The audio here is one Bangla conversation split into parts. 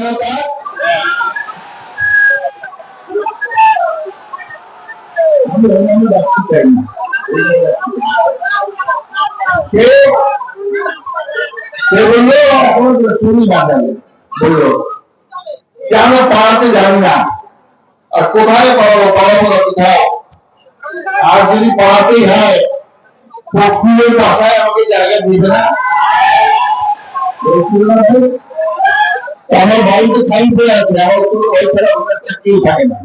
জনতা আমি অন্যান্য ডাকতে চাই না সে সে বললো এখন শুনি বাঙালি বললো কেন পাড়াতে যাই না আর কোথায় পড়াবো পড়াবো না কোথায় আর যদি পড়াতেই হয় ফখরুলের বাসায় আমাকে জায়গা দিবে না ফখরুল আছে, আমার তো খাই হয়ে আছে, আমার কোনো ভাই ছাড়া থাকে না।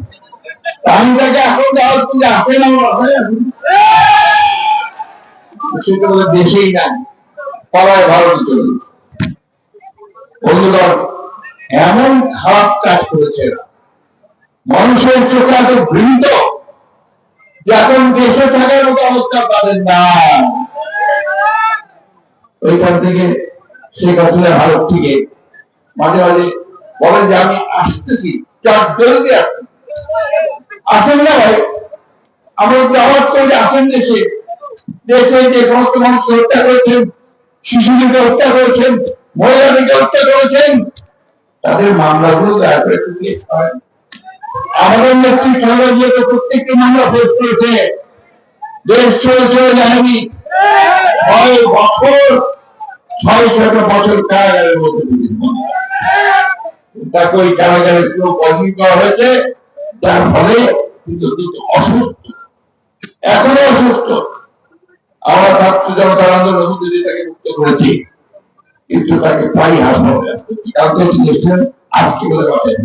আমি তাকে এখন দেওয়ার তুমি আসেন আমার সেটা বলে দেশেই। বন্ধুগণ, এমন খারাপ কাজ করেছে মানুষের চোখে এত ঘৃণিত যে এখন দেশে থাকার মতো অবস্থা তাদের না ওইখান থেকে শেখ হাসিনা ভারত থেকে মাঝে মাঝে বলেন যে, আমি আসতেছি। চার জলদি আসতেছি আসেন না ভাই। আমরা দাওয়াত করে আসেন দেশে। দেশে যে সমস্ত মানুষকে হত্যা করেছেন, শিশুদেরকে হত্যা করেছেন, মহিলাদেরকে হত্যা করেছেন, তাদের মামলাগুলো দয়া করে ফেস করেন। আমাদের নেত্রী খালেদা জিয়া তো প্রত্যেকটি মামলা ফেস করেছে। দেশ চলে চলে যায়নি। ছয় বছর, ছয় শত বছর কারাগারের মধ্যে তাকে ওই কারাগারে বদলি করা হয়েছে, যার ফলে অসুস্থ। এখনও অসুস্থ। আমরা ছাত্র আন্দোলন যদি তাকে মুক্ত করেছি, কিন্তু তাকে প্রায় হাসপাতালে আসতে আজকে বলে বাসায়।